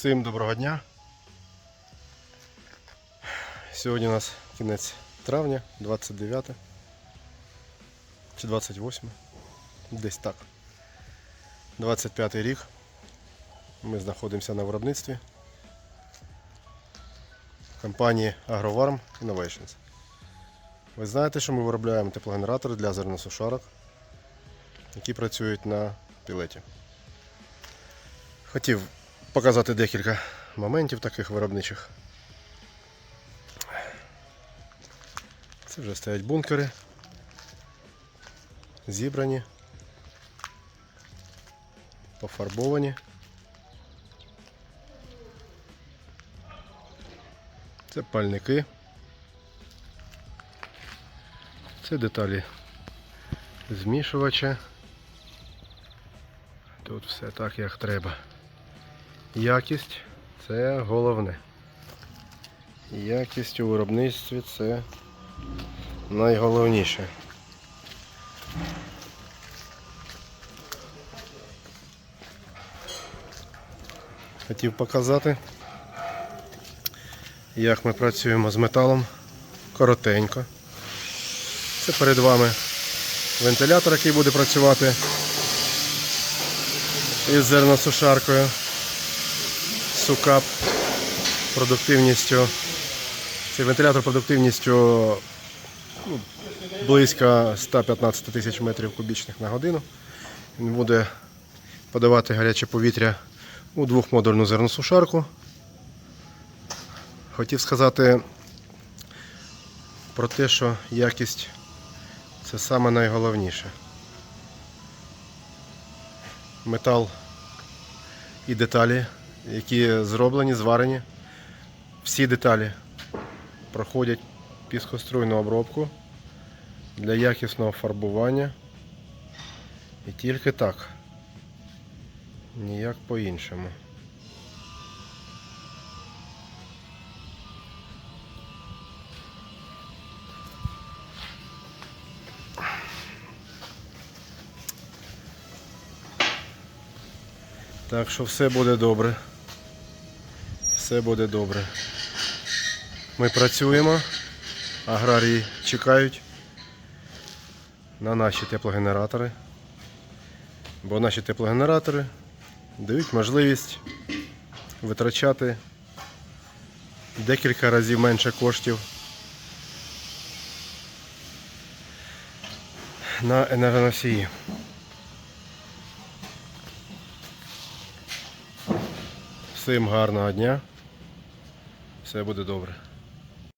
Всім доброго дня. Сьогодні у нас кінець травня, 29 чи 28. Десь так. 25 рік. Ми знаходимося на виробництві компанії AgroVarm Innovations. Ви знаєте, що ми виробляємо теплогенератори для зерносушарок, які працюють на пілеті. Хотів показати декілька моментів таких виробничих. Це вже стоять бункери. Зібрані, пофарбовані. Це пальники. Це деталі змішувача. Тут все так, як треба. Якість це головне. Якість у виробництві це найголовніше. Хотів показати, як ми працюємо з металом коротенько. Це перед вами вентилятор, який буде працювати із зерносушаркою. Сукап продуктивністю. Цей вентилятор продуктивністю ну, близько 115 тисяч метрів кубічних на годину. Він буде подавати гаряче повітря у двохмодульну зерносушарку. Хотів сказати про те, що якість це саме найголовніше. Метал і деталі, які зроблені, зварені. Всі деталі проходять піскоструйну обробку для якісного фарбування. І тільки так. Ніяк по-іншому. Так що все буде добре. Все буде добре. Ми працюємо, аграрії чекають на наші теплогенератори. Бо наші теплогенератори дають можливість витрачати декілька разів менше коштів на енергоносії. Всім гарного дня. Все буде добре.